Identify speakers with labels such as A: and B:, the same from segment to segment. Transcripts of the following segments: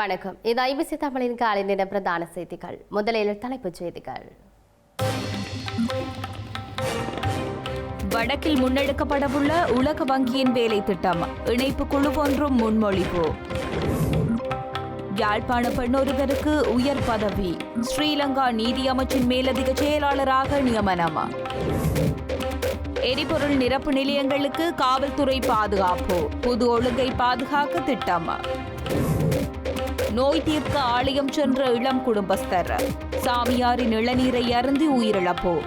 A: வணக்கம். இது ஐபிசி தமிழின் காலை நேர பிரதான செய்திகள். முதலில் தலைப்புச் செய்திகள்.
B: வடக்கில் முன்னெடுக்கப்படவுள்ள உலக வங்கியின் வேலை திட்டம் இணைப்பு குழு ஒன்றும் முன்மொழிவு. யாழ்ப்பாண பெண்ணொருவருக்கு உயர் பதவி. ஸ்ரீலங்கா நீதியமைச்சின் மேலதிக செயலாளராக நியமனம். எரிபொருள் நிரப்பு நிலையங்களுக்கு காவல்துறை பாதுகாப்பு. புது ஒழுங்கை பாதுகாக்க திட்டம். நோய் தீர்க்க ஆலயம் சென்ற இளம் குடும்பஸ்தர். சாமியாரின் இளநீரை அருந்தி உயிரிழப்பு.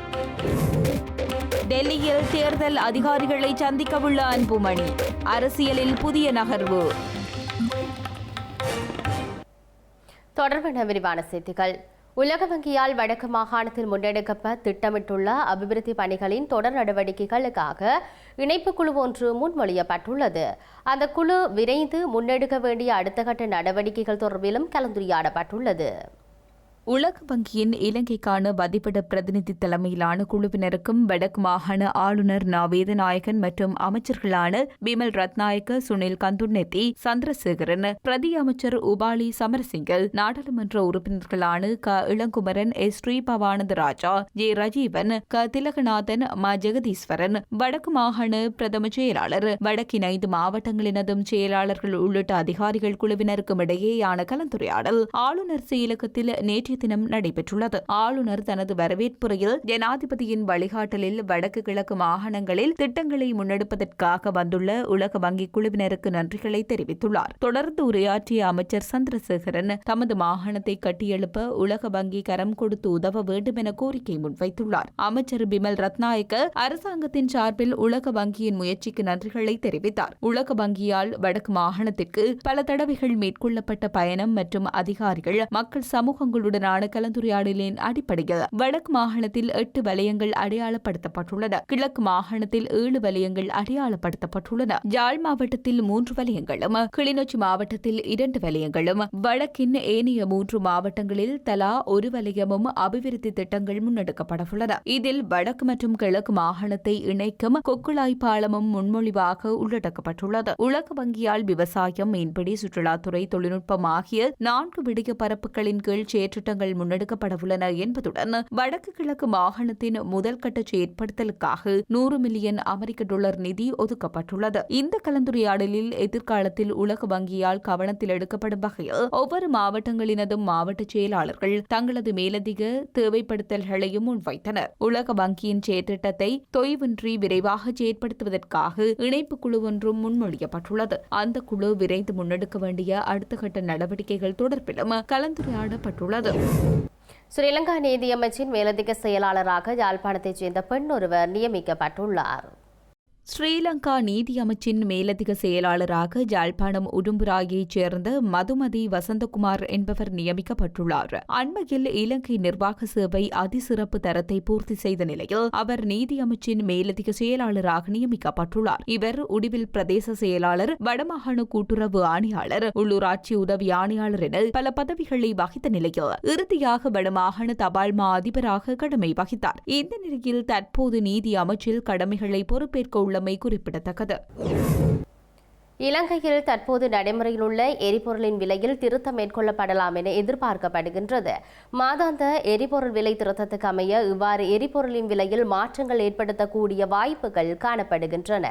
B: டெல்லியில் தேர்தல் அதிகாரிகளை சந்திக்கவுள்ள அன்புமணி அரசியலில் புதிய நகர்வு.
A: தொடர்பான விரிவான செய்திகள். உலக வங்கியால் வடக்கு மாகாணத்தில் முன்னெடுக்கப்ப திட்டமிட்டுள்ள அபிவிருத்தி பணிகளின் தொடர் நடவடிக்கைகளுக்காக இணைப்பு குழு ஒன்று முன்மொழியப்பட்டுள்ளது. அந்த குழு விரைந்து முன்னெடுக்க வேண்டிய அடுத்த கட்ட நடவடிக்கைகள் தொடர்பிலும் கலந்துரையாடப்பட்டுள்ளது.
B: உலக வங்கியின் இலங்கைக்கான மதிப்பிட பிரதிநிதி தலைமையிலான குழுவினருக்கும் வடக்கு மாகாண ஆளுநர் நா வேதநாயகன் மற்றும் அமைச்சர்களான பிமல் ரத்நாயக்க சுனில் கந்துன்னெத்தி சந்திரசேகரன் பிரதி அமைச்சர் உபாலி சமரசிங்கல் நாடாளுமன்ற உறுப்பினர்களான க. இளங்குமரன் எஸ். ஸ்ரீபவானந்த ராஜா ஜே. ரஜீவன் க. திலகநாதன் ம. ஜெகதீஸ்வரன் வடக்கு மாகாண பிரதம செயலாளர் வடக்கின் ஐந்து மாவட்டங்களினதும் செயலாளர்கள் உள்ளிட்ட அதிகாரிகள் குழுவினருக்கும் இடையேயான கலந்துரையாடல் ஆளுநர் செயலகத்தில் நேற்று நேற்றைய தினம் நடைபெற்றுள்ளது. ஆளுநர் தனது வரவேற்புரையில் ஜனாதிபதியின் வழிகாட்டலில் வடக்கு கிழக்கு மாகாணங்களில் திட்டங்களை முன்னெடுப்பதற்காக வந்துள்ள உலக வங்கி குழுவினருக்கு நன்றிகளை தெரிவித்துள்ளார். தொடர்ந்து உரையாற்றிய அமைச்சர் சந்திரசேகரன் தமது மாகாணத்தை கட்டியெழுப்ப உலக வங்கி கரம் கொடுத்து உதவ வேண்டும் என கோரிக்கை முன்வைத்துள்ளார். அமைச்சர் பிமல் ரத்நாயக்க அரசாங்கத்தின் சார்பில் உலக வங்கியின் முயற்சிக்கு நன்றிகளை தெரிவித்தார். உலக வங்கியால் வடக்கு மாகாணத்திற்கு பல தடவைகள் மேற்கொள்ளப்பட்ட பயணம் மற்றும் அதிகாரிகள் மக்கள் சமூகங்களுடன் உடனான கலந்துரையாடலின் அடிப்படையில் வடக்கு மாகாணத்தில் எட்டு வலயங்கள் அடையாளப்படுத்தப்பட்டுள்ளன. கிழக்கு மாகாணத்தில் ஏழு வலயங்கள் அடையாளப்படுத்தப்பட்டுள்ளன. யாழ் மாவட்டத்தில் மூன்று வலயங்களும் கிளிநொச்சி மாவட்டத்தில் இரண்டு வலயங்களும் வடக்கின் ஏனைய மூன்று மாவட்டங்களில் தலா ஒரு வலயமும் அபிவிருத்தி திட்டங்கள் முன்னெடுக்கப்படவுள்ளன. இதில் வடக்கு மற்றும் கிழக்கு மாகாணத்தை இணைக்கும் கொக்குழாய் பாலமும் முன்மொழிவாக உள்ளடக்கப்பட்டுள்ளது. உலக வங்கியால் விவசாயம் மீன்பிடி சுற்றுலாத்துறை தொழில்நுட்பம் ஆகிய நான்கு விடிய பரப்புகளின் கீழ் செயற்றிட்ட திட்டங்கள் முன்னெடுக்கப்படவுள்ளன என்பதுடன் வடக்கு கிழக்கு மாகாணத்தின் முதல் கட்ட செயற்படுத்தலுக்காக நூறு மில்லியன் அமெரிக்க டாலர் நிதி ஒதுக்கப்பட்டுள்ளது. இந்த கலந்துரையாடலில் எதிர்காலத்தில் உலக வங்கியால் கவனத்தில் எடுக்கப்படும் வகையில் ஒவ்வொரு மாவட்டங்களினதும் மாவட்ட செயலாளர்கள் தங்களது மேலதிக தேவைப்படுத்தல்களையும் முன்வைத்தனர். உலக வங்கியின் செயற்திட்டத்தை தொய்வின்றி விரைவாக செயற்படுத்துவதற்காக இணைப்பு குழு ஒன்றும் முன்மொழியப்பட்டுள்ளது. அந்த குழு விரைந்து முன்னெடுக்க வேண்டிய அடுத்த கட்ட நடவடிக்கைகள் தொடர்பிலும் கலந்துரையாடப்பட்டுள்ளது.
A: ஸ்ரீலங்கா நீதியமைச்சின் மேலதிக செயலாளராக யாழ்ப்பாணத்தைச் சேர்ந்த பெண் ஒருவர் நியமிக்கப்பட்டுள்ளார்.
B: ஸ்ரீலங்கா நீதி அமைச்சின் மேலதிக செயலாளராக ஜாழ்ப்பாணம் உடும்புராயைச் சேர்ந்த மதுமதி வசந்தகுமார் என்பவர் நியமிக்கப்பட்டுள்ளார். அண்மையில் இலங்கை நிர்வாக சேவை அதிசிறப்பு தரத்தை பூர்த்தி செய்த நிலையில் அவர் நீதி அமைச்சின் மேலதிக செயலாளராக நியமிக்கப்பட்டுள்ளார். இவர் உடிவில் பிரதேச செயலாளர் வடமாகாண கூட்டுறவு ஆணையாளர் உள்ளூராட்சி உதவி ஆணையாளர் என பல பதவிகளை வகித்த நிலையில் இறுதியாக வடமாகாண தபால் மா அதிபராக கடமை வகித்தார். இந்த நிலையில் தற்போது நீதி அமைச்சில் கடமைகளை பொறுப்பேற்க உள்ளமை குறிப்பிடத்தக்கது.
A: இலங்கையில் தற்போது நடைமுறையில் உள்ள எரிபொருளின் விலையில் திருத்தம் மேற்கொள்ளப்படலாம் என எதிர்பார்க்கப்படுகின்றது. மாதாந்த எரிபொருள் விலை திருத்தத்துக்கு அமைய இவ்வாறு எரிபொருளின் விலையில் மாற்றங்கள் ஏற்படுத்தக்கூடிய வாய்ப்புகள் காணப்படுகின்றன.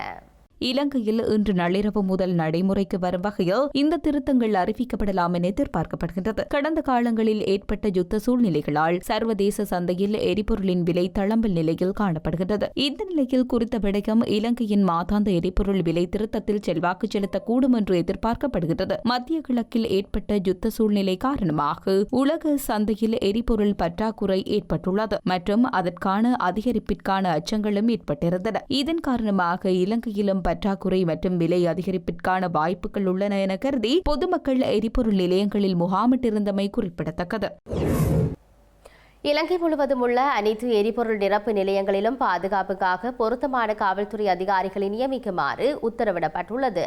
B: இலங்கையில் இன்று நள்ளிரவு முதல் நடைமுறைக்கு வரும் வகையில் இந்த திருத்தங்கள் அறிவிக்கப்படலாம் என எதிர்பார்க்கப்படுகின்றது. கடந்த காலங்களில் ஏற்பட்ட யுத்த சூழ்நிலைகளால் சர்வதேச சந்தையில் எரிபொருளின் விலை தளம்பல் நிலையில் காணப்படுகின்றது. இந்த நிலையில் குறித்த விடயம் இலங்கையின் மாதாந்த எரிபொருள் விலை திருத்தத்தில் செல்வாக்கு செலுத்தக்கூடும் என்று எதிர்பார்க்கப்படுகின்றது. மத்திய கிழக்கில் ஏற்பட்ட யுத்த சூழ்நிலை காரணமாக உலக சந்தையில் எரிபொருள் பற்றாக்குறை ஏற்பட்டுள்ளது மற்றும் அதற்கான அதிகரிப்பிற்கான அச்சங்களும் ஏற்பட்டிருந்தன. இதன் காரணமாக இலங்கையிலும் பற்றாக்குறை மற்றும் விலை அதிகரிப்பிற்கான வாய்ப்புகள் உள்ளன என கருதி பொதுமக்கள் எரிபொருள் நிலையங்களில் முகாமிட்டிருந்தமை குறிப்பிடத்தக்கது.
A: இலங்கை முழுவதும் உள்ள அனைத்து எரிபொருள் நிரப்பு நிலையங்களிலும் பாதுகாப்புக்காக பொருத்தமான காவல்துறை அதிகாரிகளை நியமிக்குமாறு உத்தரவிடப்பட்டுள்ளது.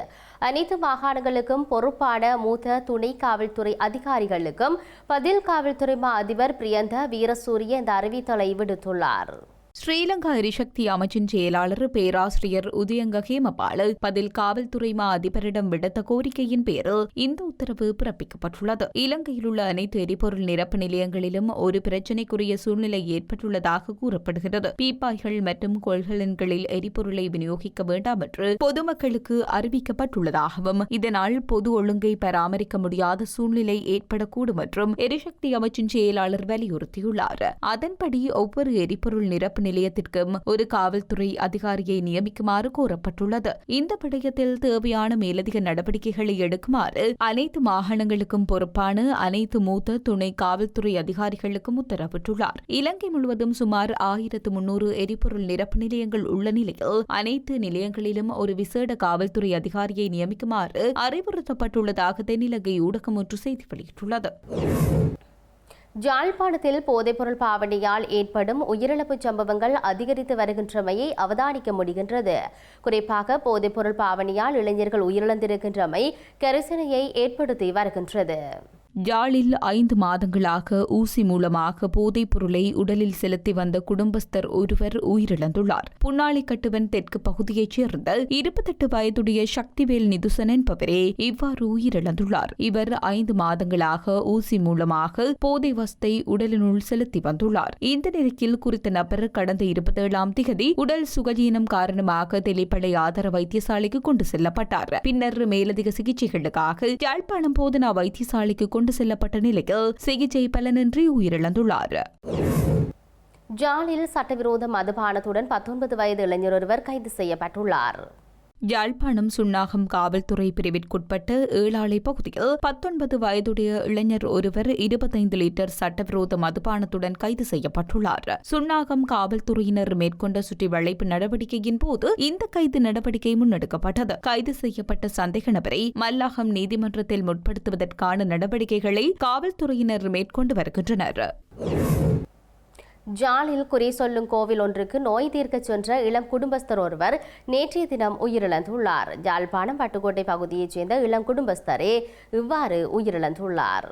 A: அனைத்து மாகாணங்களுக்கும் பொறுப்பான மூத்த துணை காவல்துறை அதிகாரிகளுக்கும் பதில் காவல்துறை மா அதிபர் பிரியந்த வீரசூரிய இந்த அறிவித்தலை விடுத்துள்ளார்.
B: ஸ்ரீலங்கா எரிசக்தி அமைச்சின் செயலாளர் பேராசிரியர் உதயங்க ஹேமபால பதில் காவல்துறை மா அதிபரிடம் விடுத்த கோரிக்கையின் பேரில் இந்த உத்தரவு பிறப்பிக்கப்பட்டுள்ளது. இலங்கையில் உள்ள அனைத்து எரிபொருள் நிரப்பு நிலையங்களிலும் ஒரு பிரச்சினைக்குரிய சூழ்நிலை ஏற்பட்டுள்ளதாக கூறப்படுகிறது. பீப்பாய்கள் மற்றும் கொள்கலன்களில் எரிபொருளை விநியோகிக்க வேண்டாம் என்று பொதுமக்களுக்கு அறிவிக்கப்பட்டுள்ளதாகவும் இதனால் பொது ஒழுங்கை பராமரிக்க முடியாத சூழ்நிலை ஏற்படக்கூடும் என்றும் எரிசக்தி அமைச்சின் செயலாளர் வலியுறுத்தியுள்ளார். அதன்படி ஒவ்வொரு எரிபொருள் நிரப்பு நிலையத்திற்கும் ஒரு காவல்துறை அதிகாரியை நியமிக்குமாறு கோரப்பட்டுள்ளது. இந்த விடயத்தில் தேவையான மேலதிக நடவடிக்கைகளை எடுக்குமாறு அனைத்து மாகாணங்களுக்கும் பொறுப்பான அனைத்து மூத்த துணை காவல்துறை அதிகாரிகளுக்கும் உத்தரவிட்டுள்ளார். இலங்கை முழுவதும் சுமார் ஆயிரத்து முன்னூறு எரிபொருள் நிரப்பு நிலையங்கள் உள்ள நிலையில் அனைத்து நிலையங்களிலும் ஒரு விசேட காவல்துறை அதிகாரியை நியமிக்குமாறு அறிவுறுத்தப்பட்டுள்ளதாக தென்னிலங்கை ஊடகம் ஒன்று செய்தி வெளியிட்டுள்ளது.
A: ஜாழ்ப்பாணத்தில் போதைப்பொருள் பாவனையால் ஏற்படும் உயிரிழப்பு சம்பவங்கள் அதிகரித்து வருகின்றமையை அவதானிக்க முடிகின்றது. குறிப்பாக போதைப்பொருள் பாவனையால் இளைஞர்கள் உயிரிழந்திருக்கின்றமை கரிசனையை ஏற்படுத்தி வருகின்றது.
B: யாழில் ஐந்து மாதங்களாக ஊசி மூலமாக போதைப் பொருளை உடலில் செலுத்தி வந்த குடும்பஸ்தர் ஒருவர் உயிரிழந்துள்ளார். புன்னாளி கட்டுவன் தெற்கு பகுதியைச் சேர்ந்த இருபத்தெட்டு வயதுடைய சக்திவேல் நிதுசன் என்பவரே இவ்வாறு உயிரிழந்துள்ளார். இவர் ஐந்து மாதங்களாக ஊசி மூலமாக போதை வஸ்தை உடலினுள் செலுத்தி வந்துள்ளார். இந்த நிலையில் குறித்த நபர் கடந்த இருபத்தேழாம் திகதி உடல் சுகஜீனம் காரணமாக தெளிப்படை ஆதார வைத்தியசாலைக்கு கொண்டு செல்லப்பட்டார். பின்னர் மேலதிக சிகிச்சைகளுக்காக யாழ்ப்பாணம் போதனா வைத்தியசாலைக்கு கொண்டு செல்லப்பட்ட நிலையில் சிகிச்சை பலனின்றி உயிரிழந்துள்ளார்.
A: ஜாலில் சட்டவிரோத மதுபானத்துடன் பத்தொன்பது வயது இளைஞர் ஒருவர் கைது செய்யப்பட்டுள்ளார்.
B: யாழ்ப்பாணம் சுன்னாகம் காவல்துறை பிரிவிற்குட்பட்ட ஏழாலை பகுதியில் பத்தொன்பது வயதுடைய இளைஞர் ஒருவர் இருபத்தைந்து லிட்டர் சட்டவிரோத மதுபானத்துடன் கைது செய்யப்பட்டுள்ளார். சுன்னாகம் காவல்துறையினர் மேற்கொண்ட சுற்றி வளைப்பு நடவடிக்கையின் போது இந்த கைது நடவடிக்கை முன்னெடுக்கப்பட்டது. கைது செய்யப்பட்ட சந்தேக நபரை மல்லாகம் நீதிமன்றத்தில் முற்படுத்துவதற்கான நடவடிக்கைகளை காவல்துறையினர் மேற்கொண்டு வருகின்றனர்.
A: ஜாலில் குறி சொல்லும் கோவில் ஒன்றுக்கு நோய் தீர்க்கச் சென்ற இளம் குடும்பஸ்தர் ஒருவர் நேற்றைய தினம் உயிரிழந்துள்ளார். ஜாழ்ப்பாணம் பட்டுக்கோட்டை பகுதியைச் சேர்ந்த இளம் குடும்பஸ்தரே இவ்வாறு உயிரிழந்துள்ளார்.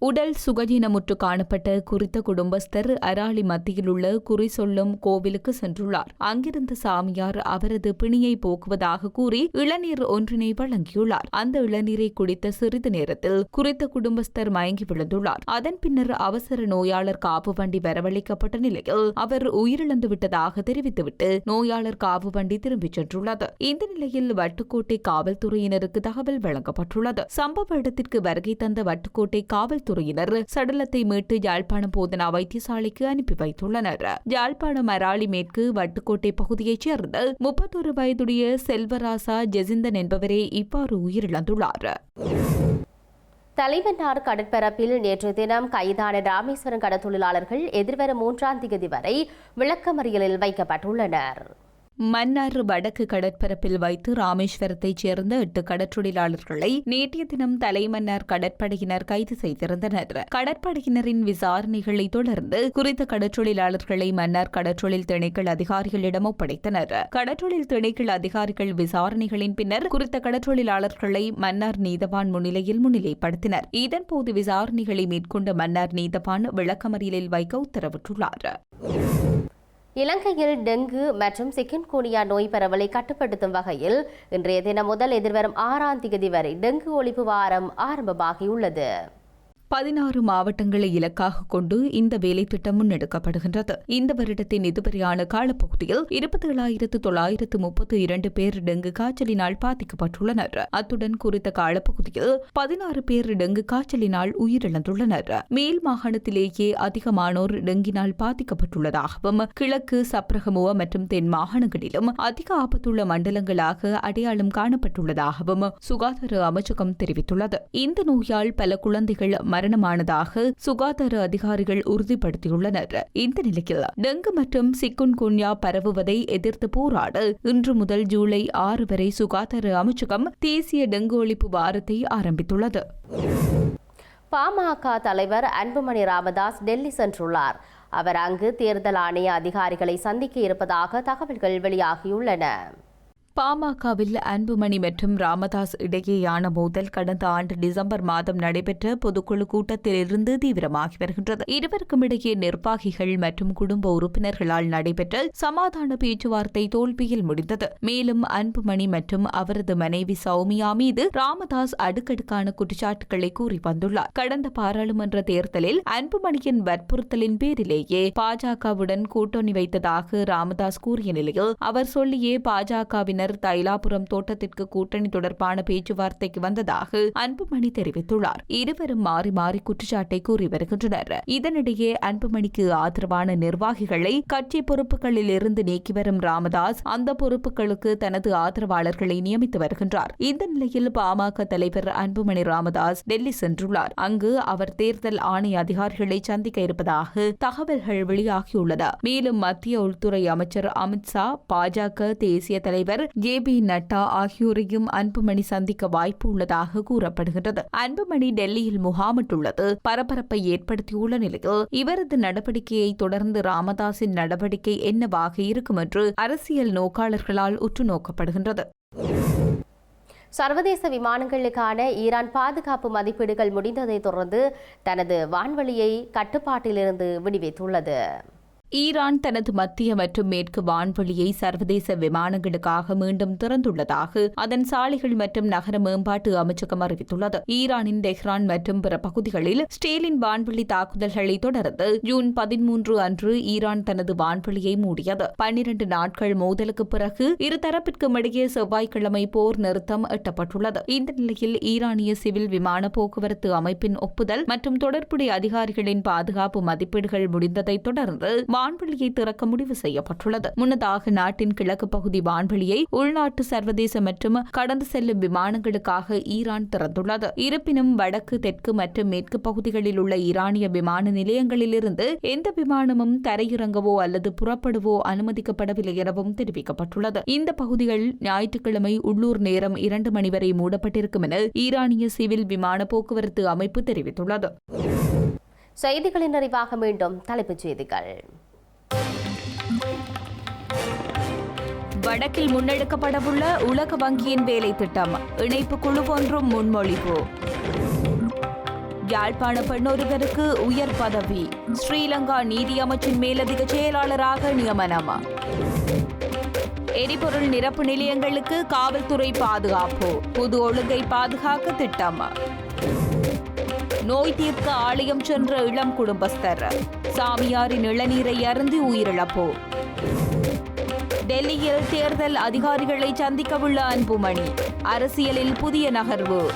B: உடல் சுகஜீனமுற்று காணப்பட்ட குறித்த குடும்பஸ்தர் அராளி மத்தியில் உள்ள குறி சொல்லும் கோவிலுக்கு சென்றுள்ளார். அங்கிருந்த சாமியார் அவரது பிணியை போக்குவதாக கூறி இளநீர் ஒன்றினை வழங்கியுள்ளார். அந்த இளநீரை குடித்த சிறிது நேரத்தில் குறித்த குடும்பஸ்தர் மயங்கி விழுந்துள்ளார். அதன் பின்னர் அவசர நோயாளர் காப்பு வண்டி வரவழைக்கப்பட்ட நிலையில் அவர் உயிரிழந்து விட்டதாக தெரிவித்துவிட்டு நோயாளர் காப்பு வண்டி திரும்பிச் சென்றுள்ளது. இந்த நிலையில் வட்டுக்கோட்டை காவல்துறையினருக்கு தகவல் வழங்கப்பட்டுள்ளது. சம்பவ இடத்திற்கு வருகை தந்த வட்டுக்கோட்டை காவல் துறையினர் சடலத்தை மீட்டு யாழ்ப்பாணம் போதனா வைத்தியசாலைக்கு அனுப்பி வைத்துள்ளனர். யாழ்ப்பாணம் அராளி மேற்கு வட்டுக்கோட்டை பகுதியைச் சேர்ந்த முப்பத்தொரு வயதுடைய செல்வராசா ஜெசிந்தன் என்பவரே இவ்வாறு உயிரிழந்துள்ளார்.
A: தலைவனார் கடற்பரப்பில் நேற்று தினம் கைதான ராமேஸ்வரம் கடத்தொழிலாளர்கள் எதிர்வரும் மூன்றாம் தேதி வரை விளக்கமறியலில் வைக்கப்பட்டுள்ளனர்.
B: மன்னார் வடக்கு கடற்பரப்பில் வைத்து ராமேஸ்வரத்தைச் சேர்ந்த எட்டு கடற்றொழிலாளர்களை நேற்றைய தினம் தலைமன்னார் கடற்படையினர் கைது செய்திருந்தனர். கடற்படையினரின் விசாரணைகளை தொடர்ந்து குறித்த கடற்றொழிலாளர்களை மன்னார் கடற்றொழில் திணைக்கள் அதிகாரிகளிடம் ஒப்படைத்தனர். கடற்றொழில் திணைக்கள் அதிகாரிகள் விசாரணைகளின் பின்னர் குறித்த கடற்றொழிலாளர்களை மன்னார் நீதவான் முன்னிலையில் முன்னிலைப்படுத்தினர். இதன்போது விசாரணைகளை மேற்கொண்ட மன்னார் நீதவான் விளக்கமறியலில் வைக்க உத்தரவிட்டுள்ளார்.
A: இலங்கையில் டெங்கு மற்றும் சிக்கன்குனியா நோய் பரவலை கட்டுப்படுத்தும் வகையில் இன்றைய தினம் முதல் எதிர்வரும் ஆறாம் தேதி வரை டெங்கு ஒழிப்பு வாரம் ஆரம்பமாகியுள்ளது.
B: பதினாறு மாவட்டங்களை இலக்காக கொண்டு இந்த வேலை திட்டம் முன்னெடுக்கப்படுகின்றது. இந்த வருடத்தின் இதுவரையான காலப்பகுதியில் இருபத்தேழாயிரத்து தொள்ளாயிரத்து முப்பத்து இரண்டு பேர் டெங்கு காய்ச்சலினால் பாதிக்கப்பட்டுள்ளனர். அத்துடன் குறித்த காலப்பகுதியில் பதினாறு பேர் டெங்கு காய்ச்சலினால் உயிரிழந்துள்ளனர். மேல் மாகாணத்திலேயே அதிகமானோர் டெங்கினால் பாதிக்கப்பட்டுள்ளதாகவும் கிழக்கு சப்ரகமுவ மற்றும் தென் மாகாணங்களிலும் அதிக ஆபத்துள்ள மண்டலங்களாக அடையாளம் காணப்பட்டுள்ளதாகவும் சுகாதார அமைச்சகம் தெரிவித்துள்ளது. இந்த நோயால் பல குழந்தைகள் மரணமானதாக சுகாதார அதிகாரிகள் உறுதிப்படுத்தியுள்ளனர். இந்த நிலையில் டெங்கு மற்றும் சிக்குன்குன்யா பரவுவதை எதிர்த்து போராட இன்று முதல் ஜூலை ஆறு வரை சுகாதார அமைச்சகம் தேசிய டெங்கு ஒழிப்பு வாரத்தை ஆரம்பித்துள்ளது.
A: பாமக தலைவர் அன்புமணி ராமதாஸ் டெல்லி சென்றுள்ளார். அவர் அங்கு தேர்தல் ஆணைய அதிகாரிகளை சந்திக்க இருப்பதாக தகவல்கள் வெளியாகியுள்ளன.
B: பாமகவில் அன்புமணி மற்றும் ராமதாஸ் இடையேயான மோதல் கடந்த ஆண்டு டிசம்பர் மாதம் நடைபெற்ற பொதுக்குழு கூட்டத்தில் இருந்து தீவிரமாகி வருகின்றது. இருவருக்கும் இடையே நிர்வாகிகள் மற்றும் குடும்ப உறுப்பினர்களால் நடைபெற்ற சமாதான பேச்சுவார்த்தை தோல்வியில் முடிந்தது. மேலும் அன்புமணி மற்றும் அவரது மனைவி சௌமியா மீது ராமதாஸ் அடுக்கடுக்கான குற்றச்சாட்டுகளை கூறி வந்துள்ளார். கடந்த பாராளுமன்ற தேர்தலில் அன்புமணியின் வற்புறுத்தலின் பேரிலேயே பாஜகவுடன் கூட்டணி வைத்ததாக ராமதாஸ் கூறிய நிலையில் அவர் சொல்லியே பாஜகவினர் தைலாபுரம் தோட்டத்திற்கு கூட்டணி தொடர்பான பேச்சுவார்த்தைக்கு வந்ததாக அன்புமணி தெரிவித்துள்ளார். இருவரும் மாறி மாறி குற்றச்சாட்டை கூறி வருகின்றனர். இதனிடையே அன்புமணிக்கு ஆதரவான நிர்வாகிகளை கட்சி பொறுப்புகளில் இருந்து நீக்கி வரும் ராமதாஸ் அந்த பொறுப்புகளுக்கு தனது ஆதரவாளர்களை நியமித்து வருகின்றார். இந்த நிலையில் பாமக தலைவர் அன்புமணி ராமதாஸ் டெல்லி சென்றுள்ளார். அங்கு அவர் தேர்தல் ஆணைய அதிகாரிகளை சந்திக்க இருப்பதாக தகவல்கள் வெளியாகியுள்ளது மேலும் மத்திய உள்துறை அமைச்சர் அமித்ஷா பாஜக தேசிய தலைவர் ஏ பி நட்டா ஆகியோரையும் அன்புமணி சந்திக்க வாய்ப்பு உள்ளதாக கூறப்படுகிறது. அன்புமணி டெல்லியில் முகாமிட்டுள்ளது. பரபரப்பை ஏற்படுத்தியுள்ள நிலையில் இவரது நடவடிக்கையை தொடர்ந்து ராமதாஸின் நடவடிக்கை என்னவாக இருக்கும் என்று அரசியல் நோக்காளர்களால் உற்று நோக்கப்படுகின்றது.
A: சர்வதேச விமானங்களுக்கான ஈரான் பாதுகாப்பு மதிப்பீடுகள் முடிந்ததைத் தொடர்ந்து தனது வான்வழியை கட்டுப்பாட்டிலிருந்து விடுவித்துள்ளது.
B: ஈரான் தனது மத்திய மற்றும் மேற்கு வான்வெளியை சர்வதேச விமானங்களுக்காக மீண்டும் திறந்துள்ளதாக அதன் சாலைகள் மற்றும் நகர மேம்பாட்டு அமைச்சகம் அறிவித்துள்ளது. ஈரானின் தெஹ்ரான் மற்றும் பிற பகுதிகளில் ஸ்டேலின் வான்வெளி தாக்குதல்களை தொடர்ந்து ஜூன் பதிமூன்று அன்று ஈரான் தனது வான்வெளியை மூடியது. பன்னிரண்டு நாட்கள் மோதலுக்கு பிறகு இருதரப்பிற்கும் இடையே செவ்வாய்க்கிழமை போர் நிறுத்தம் எட்டப்பட்டுள்ளது. இந்த நிலையில் ஈரானிய சிவில் விமான போக்குவரத்து அமைப்பின் ஒப்புதல் மற்றும் தொடர்புடைய அதிகாரிகளின் பாதுகாப்பு மதிப்பீடுகள் முடிந்ததைத் தொடர்ந்து வான்வெளியை திறக்க முடிவு செய்யப்பட்டுள்ளது. முன்னதாக நாட்டின் கிழக்கு பகுதி வான்வெளியை உள்நாட்டு சர்வதேச மற்றும் கடந்து செல்லும் விமானங்களுக்காக ஈரான் திறந்துள்ளது. இருப்பினும் வடக்கு தெற்கு மற்றும் மேற்கு பகுதிகளில் உள்ள ஈரானிய விமான நிலையங்களிலிருந்து எந்த விமானமும் தரையிறங்கவோ அல்லது புறப்படவோ அனுமதிக்கப்படவில்லை எனவும் தெரிவிக்கப்பட்டுள்ளது. இந்த பகுதிகள் ஞாயிற்றுக்கிழமை உள்ளூர் நேரம் இரண்டு மணி வரை மூடப்பட்டிருக்கும் என ஈரானிய சிவில் விமான போக்குவரத்து அமைப்பு தெரிவித்துள்ளது.
A: செய்திகளின் நிறைவாக மீண்டும் தலைப்புச் செய்திகள்.
B: வடக்கில் முன்னெடுக்கப்படவுள்ள உலக வங்கியின் வேலை திட்டம். இணைப்பு குழு ஒன்றும் முன்மொழிவு. யாழ்ப்பாண பெண்ணொருவருக்கு உயர் பதவி. ஸ்ரீலங்கா நீதி அமைச்சின் மேலதிக செயலாளராக நியமனம். எரிபொருள் நிரப்பு நிலையங்களுக்கு காவல்துறை பாதுகாப்பு. புது ஒழுங்கை பாதுகாக்க திட்டம். நோய் தீர்க்க ஆலயம் சென்ற இளம் குடும்பஸ்தர். சாமியாரின் இளநீரை அருந்தி உயிரிழப்பு. டெல்லியில் தேர்தல் அதிகாரிகளை சந்திக்கவுள்ள அன்புமணி. அரசியலில் புதிய நகர்வு.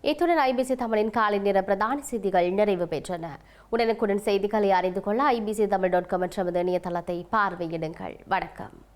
A: இத்துடன் ஐபிசி தமிழின் காலை நேர பிரதான செய்திகள் நிறைவு பெற்றன. உடனுக்குடன் செய்திகளை அறிந்து கொள்ள ஐபிசி தமிழ் டாட் காம் என்ற இணையதளத்தை பார்வையிடுங்கள். வணக்கம்.